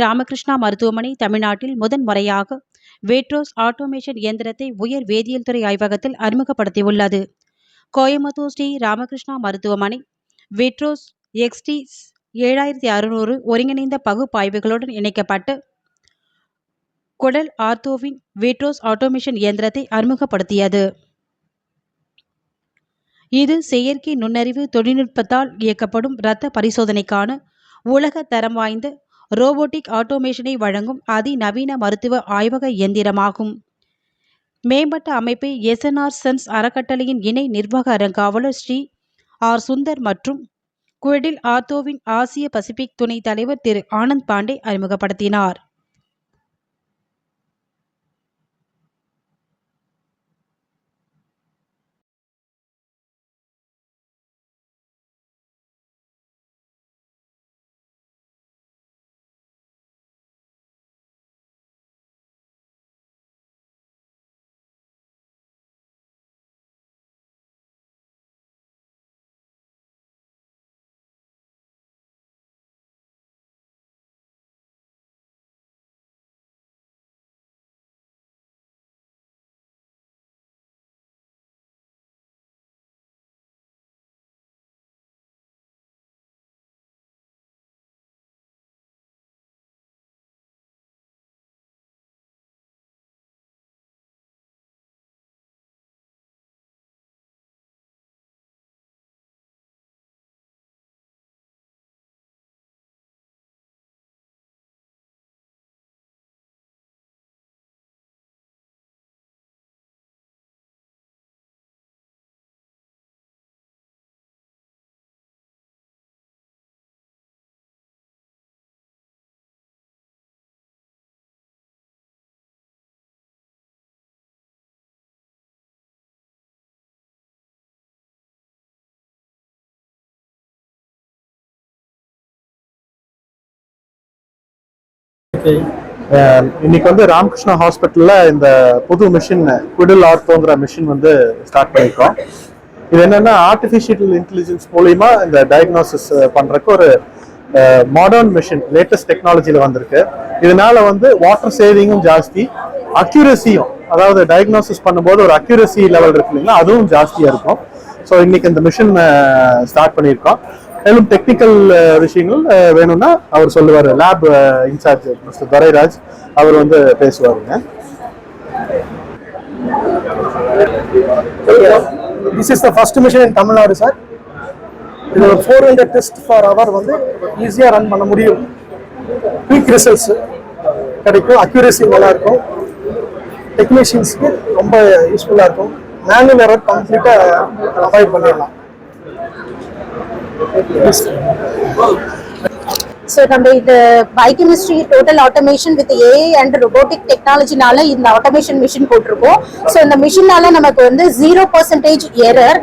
ராமகிருஷ்ணா மருத்துவமனை தமிழ்நாட்டில் முதன்முறையாக வேட்ரோஸ் ஆட்டோமேஷன் இயந்திரத்தை உயர் வேதியியல் துறை ஆய்வகத்தில் அறிமுகப்படுத்தியுள்ளது. கோயம்புத்தூர் ஸ்ரீ ராமகிருஷ்ணா மருத்துவமனை வேட்ரோஸ் எக்ஸ்டி ஏழாயிரத்தி அறுநூறு ஒருங்கிணைந்த பகுப்பாய்வுகளுடன் இணைக்கப்பட்டு குடல் ஆர்த்தோவின் வேட்ரோஸ் ஆட்டோமேஷன் இயந்திரத்தை அறிமுகப்படுத்தியது. இது செயற்கை நுண்ணறிவு தொழில்நுட்பத்தால் இயக்கப்படும் இரத்த பரிசோதனைக்கான உலக தரம் வாய்ந்த ரோபோட்டிக் ஆட்டோமேஷனை வழங்கும் அதிநவீன மருத்துவ ஆய்வக இயந்திரமாகும் மேம்பட்ட அமைப்பை எஸ்என்ஆர் சன்ஸ் அறக்கட்டளையின் இணை நிர்வாக அறங்காவலர் ஸ்ரீ ஆர் சுந்தர் மற்றும் குவெடில் ஆர்த்தோவின் ஆசிய பசிபிக் துணைத் தலைவர் திரு ஆனந்த் பாண்டே அறிமுகப்படுத்தினார். Um, இன்னைக்கு வந்து ராமகிருஷ்ணா ஹாஸ்பிட்டல்ல இந்த புது மிஷின் குடில் ஆர்த்தோங்கிற மிஷின் வந்து ஸ்டார்ட் பண்ணியிருக்கோம் இது என்னன்னா ஆர்டிஃபிஷியல் இன்டெலிஜென்ஸ் மூலியமா இந்த டயக்னோசிஸ் பண்றதுக்கு ஒரு மாடர்ன் மிஷின் லேட்டஸ்ட் டெக்னாலஜியில் வந்திருக்கு. இதனால வந்து வாட்டர் சேவிங்கும் ஜாஸ்தி அக்யூரசியும் அதாவது டயக்னோசிஸ் பண்ணும்போது ஒரு அக்யூரசி லெவல் இருக்கு இல்லைங்களா அதுவும் ஜாஸ்தியாக இருக்கும். ஸோ இன்னைக்கு இந்த மிஷின் ஸ்டார்ட் uh, பண்ணியிருக்கோம் மேலும் டெக்னிக்கல் விஷயங்கள் வேணும்னா அவர் சொல்லுவார். லேப் இன்சார்ஜ் மிஸ்டர் துரைராஜ் அவர் வந்து பேசுவாருங்க. This is the first mission in Tamil Nadu sir இது ஒரு four hundred test for hour வந்து ஈஸியாக ரன் பண்ண முடியும். குயிக் ரிசல்ட்ஸ் கிடைக்கும் அக்யூரேசி நல்லா இருக்கும். டெக்னீஷியன்ஸ்க்கு ரொம்ப யூஸ்ஃபுல்லாக இருக்கும். மேனுவல் எரர் கம்ப்ளீட்டாக அவாய்ட் பண்ணிடலாம். ஸோ நம்ம இது biochemistry total automation with AI and robotic டெக்னாலஜினால இந்த ஆட்டோமேஷன் மிஷின் போட்டிருக்கோம். ஸோ இந்த மிஷினால நமக்கு வந்து ஜீரோ பர்சன்டேஜ் எரர்